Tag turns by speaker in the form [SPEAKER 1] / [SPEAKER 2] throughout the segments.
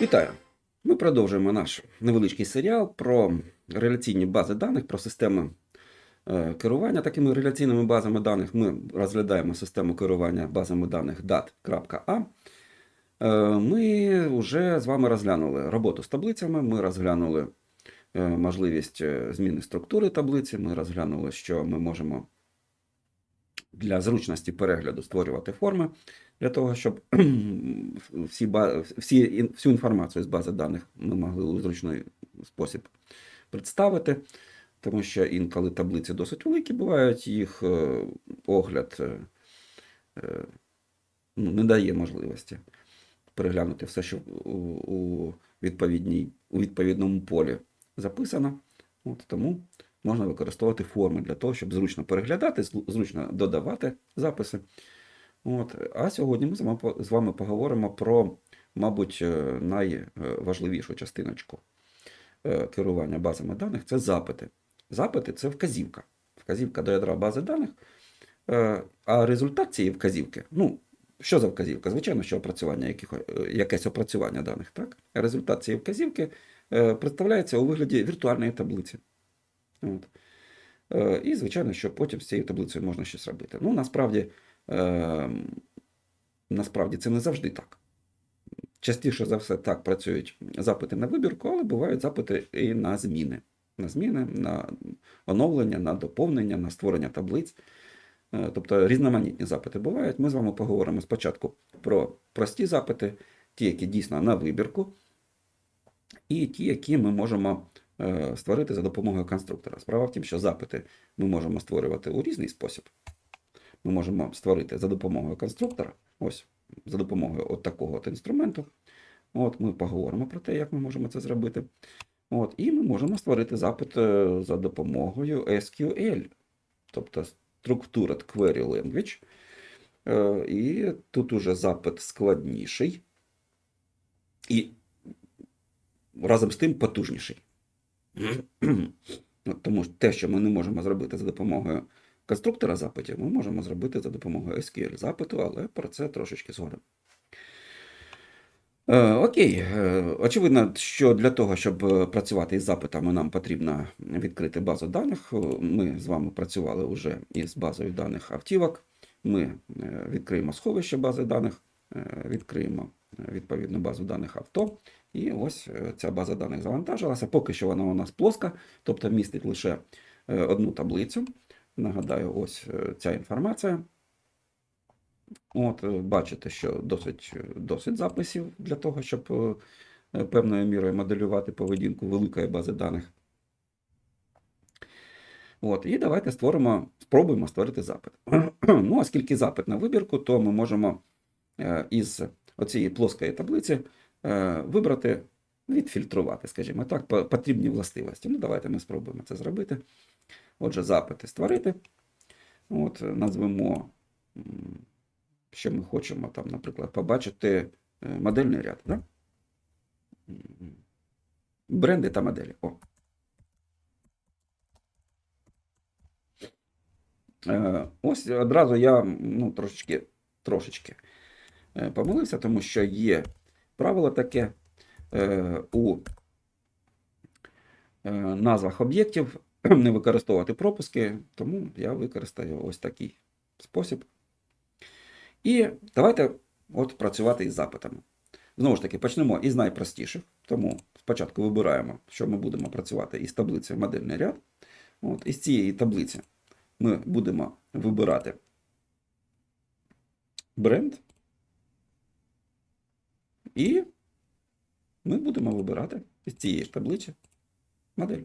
[SPEAKER 1] Вітаю! Ми продовжуємо наш невеличкий серіал про реляційні бази даних, про системи е, керування такими реляційними базами даних. Ми розглядаємо систему керування базами даних dat.a. Е, Ми вже з вами розглянули роботу з таблицями, ми розглянули е, можливість зміни структури таблиці, ми розглянули, що ми можемо для зручності перегляду створювати форми для того, щоб всі, всі, всю інформацію з бази даних ми могли у зручний спосіб представити, тому що інколи таблиці досить великі бувають, їх е, огляд е, е, ну, не дає можливості переглянути все, що у, відповідній, у відповідному полі записано. От, тому можна використовувати форми для того, щоб зручно переглядати, зручно додавати записи. От. А сьогодні ми з вами поговоримо про, мабуть, е, найважливішу частиночку е, керування базами даних це запити. Запити це вказівка. Вказівка до ядра бази даних. Е, А результат цієї вказівки, ну, що за вказівка? Звичайно, що опрацювання якихось, е, якесь опрацювання даних, так? Результат цієї вказівки представляється у вигляді віртуальної таблиці. От. Е, І, звичайно, що потім з цією таблицею можна щось робити. Ну, насправді, е, насправді це не завжди так. Частіше за все так працюють запити на вибірку, але бувають запити і на зміни. На зміни, на оновлення, на доповнення, на створення таблиць. Е, Тобто різноманітні запити бувають. Ми з вами поговоримо спочатку про прості запити, ті, які дійсно на вибірку, і ті, які ми можемо створити за допомогою конструктора. Справа в тім, що запити ми можемо створювати у різний спосіб. Ми можемо створити за допомогою конструктора, ось за допомогою от такого от інструменту. От ми поговоримо про те, як ми можемо це зробити. От, і ми можемо створити запит е, за допомогою SQL, тобто Structured Query Language. Е, І тут уже запит складніший і разом з тим потужніший. Тому що те, що ми не можемо зробити за допомогою конструктора запитів, ми можемо зробити за допомогою SQL запиту, але про це трошечки згодом. Е, Окей, Е, очевидно, що для того, щоб е, працювати із запитами, нам потрібно відкрити базу даних. Ми з вами працювали вже із базою даних автівок. Ми відкриємо сховище бази даних, відкриємо е, відповідну базу даних авто. І ось е, ця база даних завантажилася. Поки що вона у нас плоска, тобто містить лише е, одну таблицю. Нагадаю, ось е, ця інформація. От, е, бачите, що досить, е, досить записів для того, щоб е, певною мірою моделювати поведінку великої бази даних. От, і давайте створимо, спробуємо створити запит. ну, оскільки запит на вибірку, то ми можемо е, із оцієї плоскої таблиці е, вибрати, відфільтрувати, скажімо так, потрібні властивості. Ну, давайте ми спробуємо це зробити. Отже, запити створити. От, е, назвемо, що ми хочемо там, наприклад, побачити е, модельний ряд. Да? Бренди та моделі. О. Е, Ось одразу я ну, трошечки, трошечки е, помилився, тому що є правило таке е, у е, назвах об'єктів не використовувати пропуски, тому я використаю ось такий спосіб. І давайте от працювати із запитами. Знову ж таки, почнемо із найпростіших. Тому спочатку вибираємо, що ми будемо працювати із таблицею модельний ряд. От, із цієї таблиці ми будемо вибирати бренд. І ми будемо вибирати із цієї ж таблиці модель.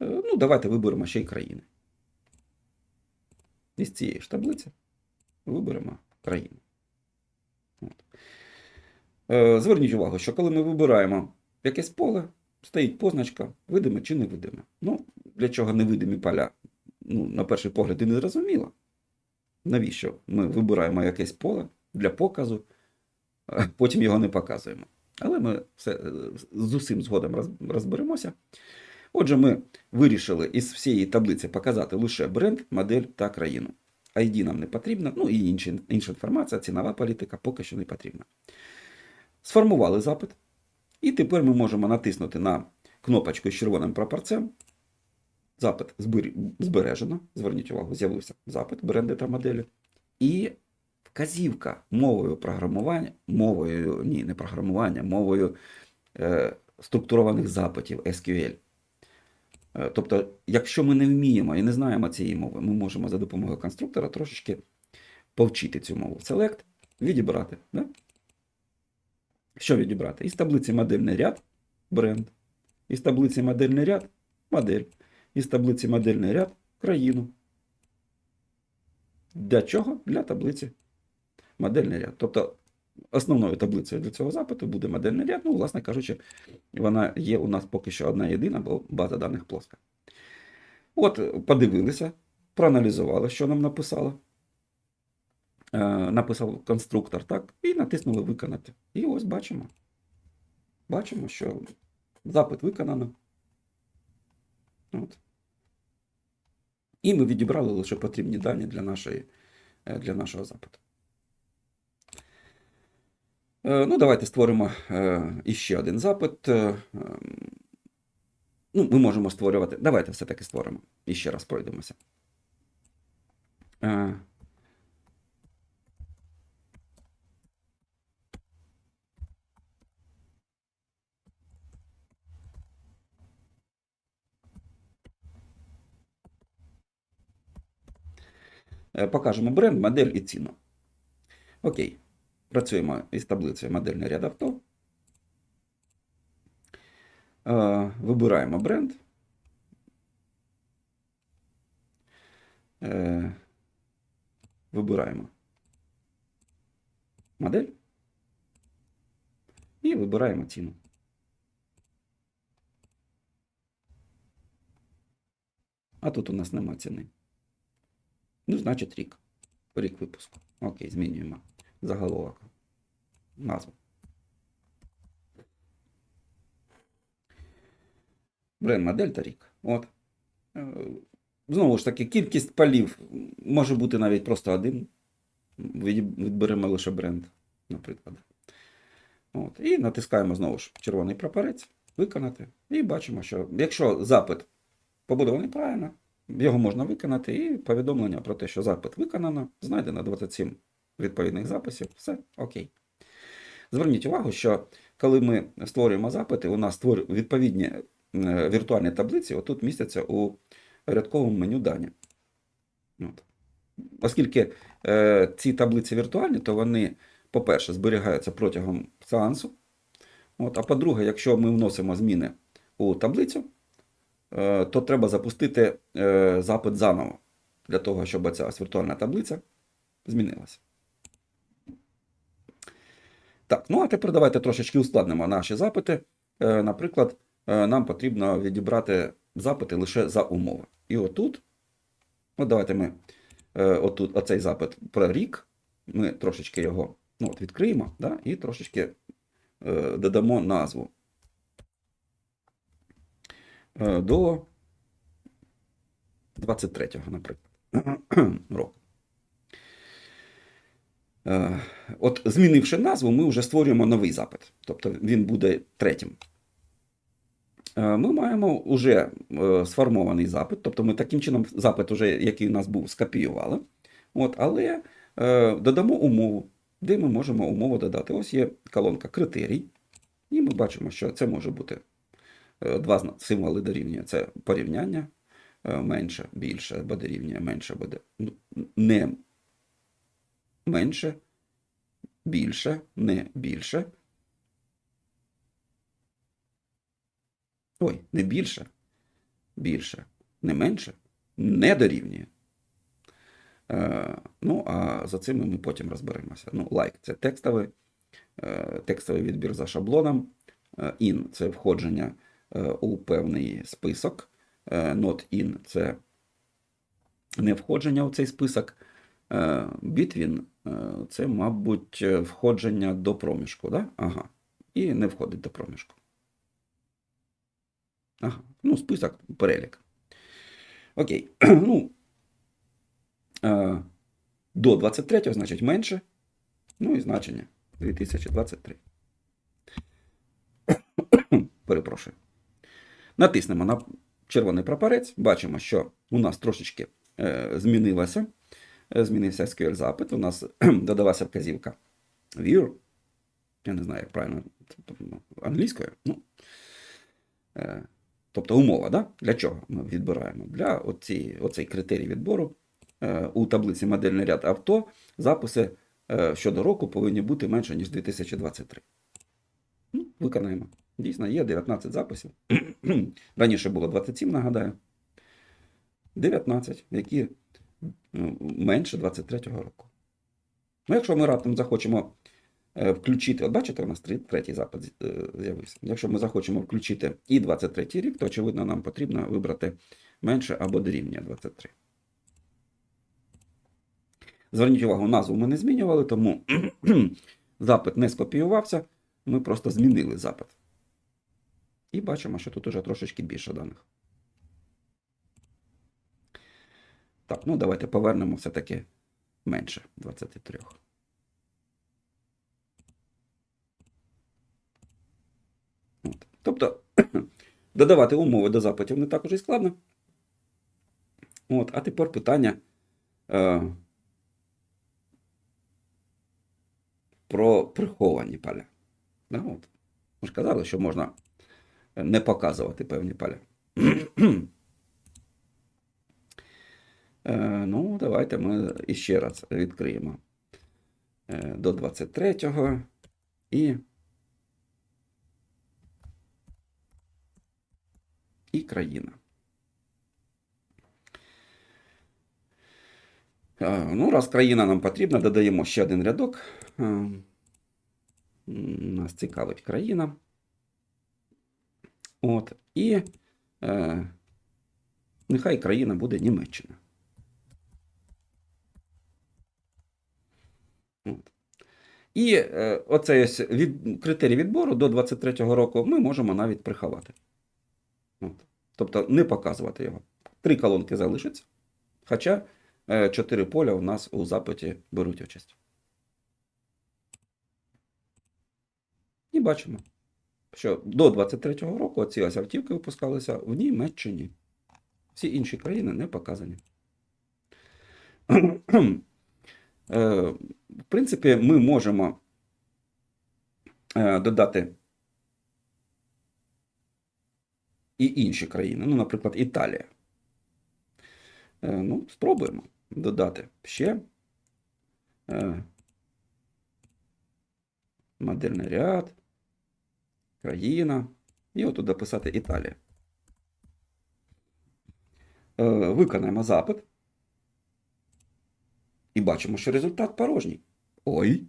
[SPEAKER 1] Е, Ну, давайте виберемо ще й країни. Із цієї ж таблиці виберемо країну. От. Е, Зверніть увагу, що коли ми вибираємо якесь поле, стоїть позначка, видиме чи невидиме. Ну, для чого невидимі поля? Ну, на перший погляд і не зрозуміло. Навіщо ми вибираємо якесь поле для показу, потім його не показуємо. Але ми все е, з усім згодом розберемося. Отже, ми вирішили із всієї таблиці показати лише бренд, модель та країну. ID нам не потрібно, ну і інші, інша інформація, цінова політика поки що не потрібна. Сформували запит, і тепер ми можемо натиснути на кнопочку з червоним прапорцем. Запит збережено. Зверніть увагу, з'явився запит бренди та моделі. І вказівка мовою програмування, мовою, ні, не програмування, мовою е, структурованих запитів SQL. Е, Тобто, якщо ми не вміємо і не знаємо цієї мови, ми можемо за допомогою конструктора трошечки повчити цю мову. Select, відібрати. Да? Що відібрати? Із таблиці модельний ряд бренд. Із таблиці модельний ряд модель. Із таблиці модельний ряд країну. Для чого? Для таблиці модельний ряд. Тобто основною таблицею для цього запиту буде модельний ряд. Ну, власне кажучи, вона є у нас поки що одна єдина, бо база даних плоска. От, подивилися, проаналізували, що нам написало. Е, написав конструктор, так, і натиснули виконати. І ось бачимо. Бачимо, що запит виконано. От. І ми відібрали лише потрібні дані для, нашої, е, для нашого запиту. Е, Ну, давайте створимо е, іще один запит. Е, ем, Ну, ми можемо створювати. Давайте все-таки створимо. І ще раз пройдемося. Покажемо бренд, модель і ціну. Окей. Працюємо із таблицею модельний ряд авто. Е, Вибираємо бренд. Е, Вибираємо модель. І вибираємо ціну. А тут у нас нема ціни. Ну, значить, рік. Рік випуску. Окей, змінюємо заголовок. Назву. Бренд модель та рік. От. Е, Знову ж таки, кількість полів може бути навіть просто один. Від- Відберемо лише бренд, наприклад. От. І натискаємо знову ж червоний прапорець, виконати. І бачимо, що якщо запит побудований правильно, його можна виконати, і повідомлення про те, що запит виконано, знайдено 27 відповідних записів, все окей. Зверніть увагу, що коли ми створюємо запити, у нас відповідні е, віртуальні таблиці, отут містяться у рядковому меню дані. От. Оскільки е, ці таблиці віртуальні, то вони, по-перше, зберігаються протягом сеансу. От, а по-друге, якщо ми вносимо зміни у таблицю, е, то треба запустити е, запит заново для того, щоб ця віртуальна таблиця змінилася. Так, ну а тепер давайте трошечки ускладнимо наші запити. Е, Наприклад, е, нам потрібно відібрати запити лише за умови. І отут, от давайте ми е, отут, оцей запит про рік, ми трошечки його ну, от відкриємо да, і трошечки додамо назву до 23-го, наприклад, року. Е, От, змінивши назву, ми вже створюємо новий запит. Тобто він буде третім. Е, Ми маємо вже е, сформований запит, тобто ми таким чином запит, уже, який у нас був, скопіювали. От, але додамо умову, де ми можемо умову додати. Ось є колонка критерій, і ми бачимо, що це може бути два символи дорівнює. Це порівняння менше, більше, або дорівнює менше буде. Ну, Не менше, більше, не більше. Ой, не більше, більше, не менше, не дорівнює. Е, ну, а за цим ми потім розберемося. Ну, лайк це текстовий, е, текстовий відбір за шаблоном. Е, in це входження е, у певний список. Е, not in це не входження у цей список. Between це, мабуть, е, входження до проміжку. Да? Ага. І не входить до проміжку. Ага. Ну, список, перелік. Окей. Ну, е, до 23, значить менше. Ну і значення 2023. Перепрошую. Натиснемо на червоний прапорець. Бачимо, що у нас трошечки е, змінилося. Е, Змінився SQL запит. У нас додалася вказівка view. Я не знаю, як правильно тобто, англійською. Ну, е, тобто умова, да? для чого ми відбираємо? Для оці, оцей критерій відбору е, у таблиці модельний ряд авто записи щодо року повинні бути менше, ніж 2023. Ну, виконаємо. Дійсно, є 19 записів. Раніше було 27, нагадаю. 19, які ну, менше 23-го року. Ну, якщо ми раптом захочемо е, включити, от бачите, у нас третій запит е, з'явився. Якщо ми захочемо включити і 23 рік, то очевидно нам потрібно вибрати менше або дорівнює 23. Зверніть увагу, назву ми не змінювали, тому запит не скопіювався, ми просто змінили запит. І бачимо, що тут уже трошечки більше даних. Так, ну давайте повернемо все-таки менше 23. От. Тобто, додавати умови до запитів не так уже й складно. От, а тепер питання е, про приховані поля. Да, от. Ми ж казали, що можна не показувати певні поля. Е, ну, давайте ми іще раз відкриємо е, до 23-го і. І країна. Е, Ну, раз країна нам потрібна, додаємо ще один рядок. Нас цікавить країна. От. І е, нехай країна буде Німеччина. І е, оцей ось від, критерій відбору до 23-го року ми можемо навіть приховати. От. Тобто не показувати його. Три колонки залишаться, хоча е, чотири поля у нас у запиті беруть участь. І бачимо, що до 23-го року ці ось автівки випускалися в Німеччині. Всі інші країни не показані. Е, В принципі, ми можемо е, додати і інші країни, ну, наприклад, Італія. Е, Ну, спробуємо додати ще модельний ряд, країна. І отут дописати Італія. Виконаємо запит. І бачимо, що результат порожній. Ой,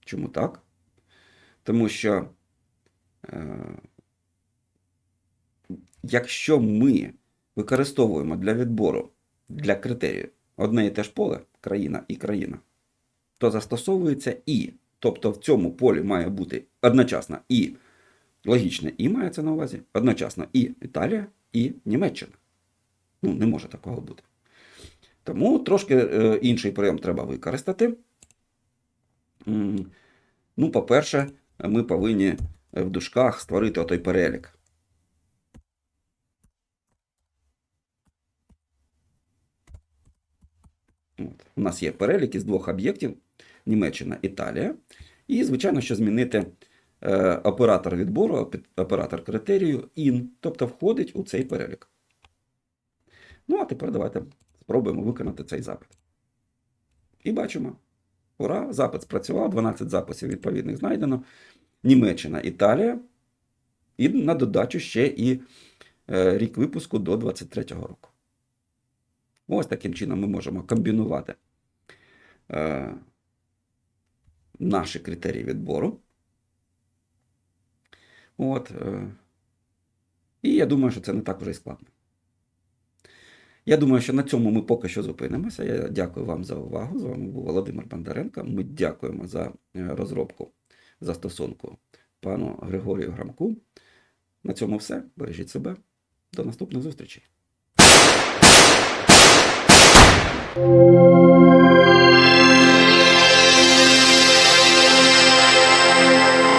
[SPEAKER 1] чому так? Тому що, е, якщо ми використовуємо для відбору для критерію одне і те ж поле, країна і країна, то застосовується і. Тобто в цьому полі має бути одночасно і логічне і мається на увазі, одночасно і Італія, і Німеччина. Ну, не може такого бути. Тому трошки е, інший прийом треба використати. Ну, по-перше, ми повинні в дужках створити отой перелік. От. У нас є перелік із двох об'єктів: Німеччина, Італія. І, звичайно, що змінити е, оператор відбору, оператор критерію IN, тобто входить у цей перелік. Ну, а тепер давайте спробуємо виконати цей запит. І бачимо. Ура! Запит спрацював, 12 записів відповідних знайдено. Німеччина, Італія. І на додачу ще і е, рік випуску до 23-го року. Ось таким чином ми можемо комбінувати е, наші критерії відбору. От, е, і я думаю, що це не так вже й складно. Я думаю, що на цьому ми поки що зупинимося. Я дякую вам за увагу. З вами був Володимир Бондаренко. Ми дякуємо за е, розробку застосунку пану Григорію Грамку. На цьому все. Бережіть себе. До наступних зустрічей.